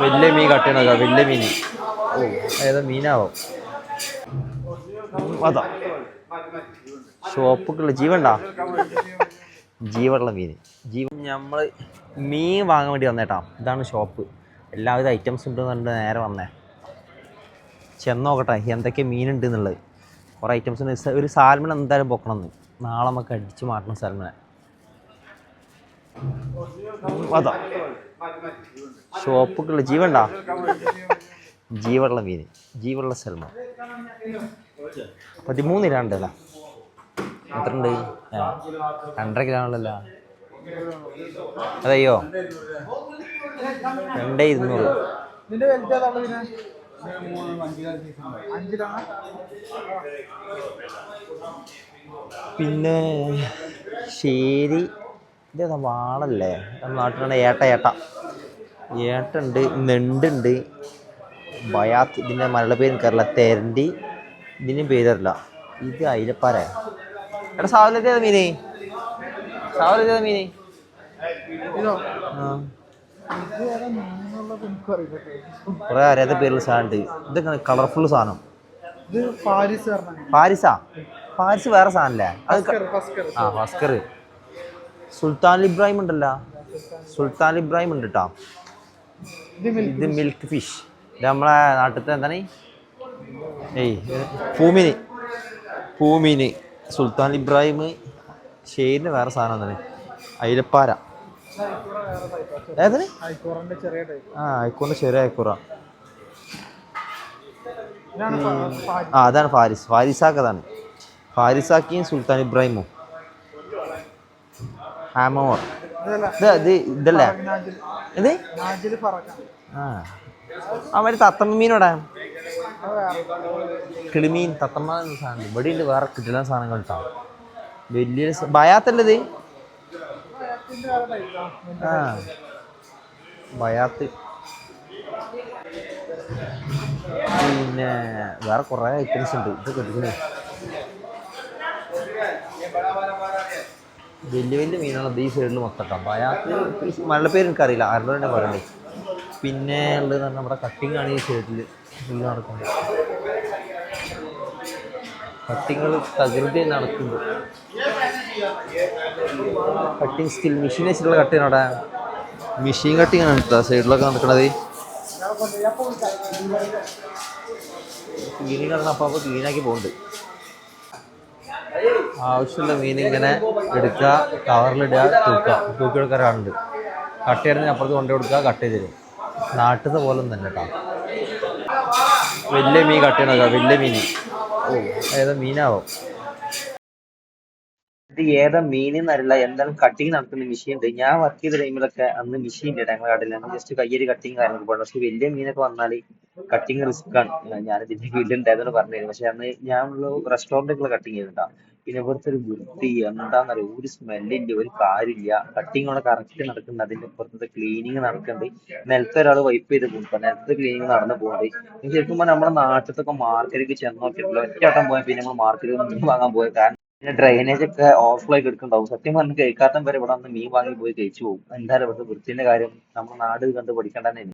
വലിയ മീൻ കട്ടിയണോ വലിയ മീൻ ഓ ഏതാ മീനാവും? അതാ. ഷോപ്പുക്കുള്ള ജീവണ്ടാ ജീവനുള്ള മീൻ. ജീവൻ നമ്മൾ മീൻ വാങ്ങാൻ വേണ്ടി വന്നേട്ടാ. ഇതാണ് ഷോപ്പ്. എല്ലാവിധ ഐറ്റംസ് ഉണ്ട് പറഞ്ഞിട്ട് നേരെ വന്നേ. ചെന്നോക്കട്ടെ എന്തൊക്കെ മീനുണ്ട് എന്നുള്ളത്. കുറേ ഐറ്റംസ് ഉണ്ട്. ഒരു സാൽമൺ എന്തായാലും പൊക്കണം എന്ന് നാളെ നമുക്ക് അടിച്ച് മാറ്റണം സാൽമനെ. അതാ. ജീവണ്ട ജീവണ്ടാ ജീവനുള്ള മീൻ. ജീവുള്ള സൽമൺ പതിമൂന്ന് കിലോ ഉണ്ടല്ലോ എത്ര ഉണ്ട് രണ്ടര കിലോ ആണല്ലോ രണ്ട് രണ്ടേ ഇരുന്നൂറ് പിന്നെ ശരി ഇതേതാ വാളല്ലേ? നമ്മുടെ നാട്ടിലാണ് ഏട്ട ഏട്ട. ഏട്ടുണ്ട് നെണ്ടുണ്ട് ബയാത്ത് ഇതിന്റെ മലയാള പേര് കയറില്ല തെരണ്ടി ഇതിനും പേരില്ല ഇത് അയിലപ്പാര എടാ സാവലത്തെ മീനെ? സാവലത്തെ മീനെ? കുറേ അറിയാത്ത പേരുള്ള സാധനമുണ്ട്. ഇതൊക്കെ കളർഫുൾ സാധനം? പാരീസ് പാരിസാ വേറെ സാധനല്ലേ? അത് ആ ഭാസ്കർ സുൽത്താൻ ഇബ്രാഹിം ഉണ്ടല്ല. സുൽത്താൻ ഇബ്രാഹിം ഉണ്ട് കേട്ടോ ഇത് മിൽക്ക് ഫിഷ് ഇത് നമ്മളെ നാട്ടിലത്തെ എന്താണ്? ഏയ് ഭൂമിന് പൂമീന്. പൂമീന്. സുൽത്താൻ ഇബ്രാഹിം ഷെയ്ഡിന് വേറെ സാധനം എന്താണ്? അയിലപ്പാര. ഏതാണ്? ആ അയക്കൂറിന്റെ ചെറിയ അയക്കൂറ ആ അതാണ് ഫാരിസ്. ഫാരിസാക്ക് അതാണ്. ഫാരിസാക്കിയും സുൽത്താൻ ഇബ്രാഹിമും. ഹാമോർ. ഇതല്ല. ഇത് ഇതല്ലേ? ആ. മറ്റേ തത്തമ്മ മീനോടാ കിളിമീൻ തത്തമ്മ എന്ന സാധനം. ഇവിടെ ഉണ്ട് വേറെ കിട്ടുന്ന സാധനങ്ങൾ കേട്ടോ. വലിയ ഭയാത്തല്ലത് ആ. ഭയാത്ത് പിന്നെ വേറെ കുറേ ഐറ്റംസ് ഉണ്ട്. ഇത് കിട്ടുന്നത് വലിയ വലിയ മീനാണ് ഈ സൈഡിൽ മൊത്തം അയാൾക്ക് മഴ പേര് എനിക്കറിയില്ല. ആരുടെ തന്നെ പറയണ്ടേ? പിന്നെ ഉള്ളത് പറഞ്ഞാൽ നമ്മുടെ കട്ടിങ് ആണ് ഈ സൈഡിൽ നടക്കുന്നത്. കട്ടിങ്ങൾ തകൃതി നടക്കുന്നു. കട്ടിങ് സ്കിൽ മെഷീൻ വെച്ചിട്ടുള്ള കട്ടിങ് അവിടെ? മെഷീൻ കട്ടിങ് ആണ് കേട്ടോ സൈഡിലൊക്കെ നടക്കണത്. ക്ലീനിങ് നടന്ന അപ്പം അപ്പോൾ ക്ലീനാക്കി പോകുന്നുണ്ട് ആവശ്യമുള്ള മീൻ ഇങ്ങനെ എടുക്കുക കവറിലിടുക തൂക്കുക. തൂക്കി എടുക്കാൻ ഒരാളുണ്ട് കട്ട് ചെയ്യണമെങ്കിൽ അപ്പുറത്ത് കൊണ്ടു കൊടുക്കുക കട്ട് ചെയ്ത് തരും. നാട്ടിലത്തെ പോലെ തന്നെ കേട്ടോ. വലിയ മീൻ കട്ട് ചെയ്യണോ വലിയ മീൻ? ഓ ഏതാ മീനാവോ? ഇത് ഏതാ മീനെന്നറിയില്ല എന്തായാലും കട്ടിങ് നടത്തുന്ന മെഷീൻ ഉണ്ട്. ഞാൻ വർക്ക് ചെയ്ത ടൈമിലൊക്കെ അന്ന് മെഷീൻ ഉണ്ട് ഞങ്ങളുടെ കടയിൽ ജസ്റ്റ് കയ്യൊരു കട്ടിങ് കാര്യങ്ങളൊക്കെ പോകണം പക്ഷെ വലിയ മീനൊക്കെ വന്നാൽ കട്ടിങ് റിസ്ക് ആണ്. ഞാൻ ഇതിന്റെ ഫീൽഡ് ഉണ്ടായിരുന്നു പറഞ്ഞു പക്ഷെ അന്ന് ഞാനുള്ള റെസ്റ്റോറന്റുകൾ കട്ടിങ് ചെയ്തിട്ടാ. പിന്നെ ഇവിടുത്തെ ഒരു വൃത്തി എന്താണെന്നറിയോ ഒരു സ്മെല്ലില്ല ഒരു കാര്യമില്ല. കട്ടിങ് അവിടെ കറക്റ്റ് നടക്കുന്നുണ്ട്. അതിന്റെ പുറത്തത്തെ ക്ലീനിങ് നടക്കുന്നുണ്ട്. നിലത്തെ ഒരാൾ വൈപ്പ് ചെയ്ത് പോകും നിലത്തെ ക്ലീനിങ് നടന്നു പോകുന്നുണ്ട്. ശരിക്കും പറഞ്ഞാൽ നമ്മുടെ നാട്ടിലത്തൊക്കെ മാർക്കറ്റിലേക്ക് ചെന്ന് നോക്കിയിട്ടുള്ള ഒറ്റയാട്ടം പോയാൽ പിന്നെ നമ്മൾ മാർക്കറ്റിൽ മീൻ വാങ്ങാൻ പോയ കാരണം പിന്നെ ഡ്രൈനേജ് ഒക്കെ ഓവർഫ്ലോ എടുക്കുന്നുണ്ടാവും സത്യം പറഞ്ഞു കഴിക്കാത്തം വരെ ഇവിടെ വന്ന് മീൻ വാങ്ങി പോയി കഴിച്ചു പോകും. എന്തായാലും ഇവിടുത്തെ വൃത്തിന്റെ കാര്യം നമ്മുടെ നാട് കണ്ട് പഠിക്കേണ്ടതന്നെ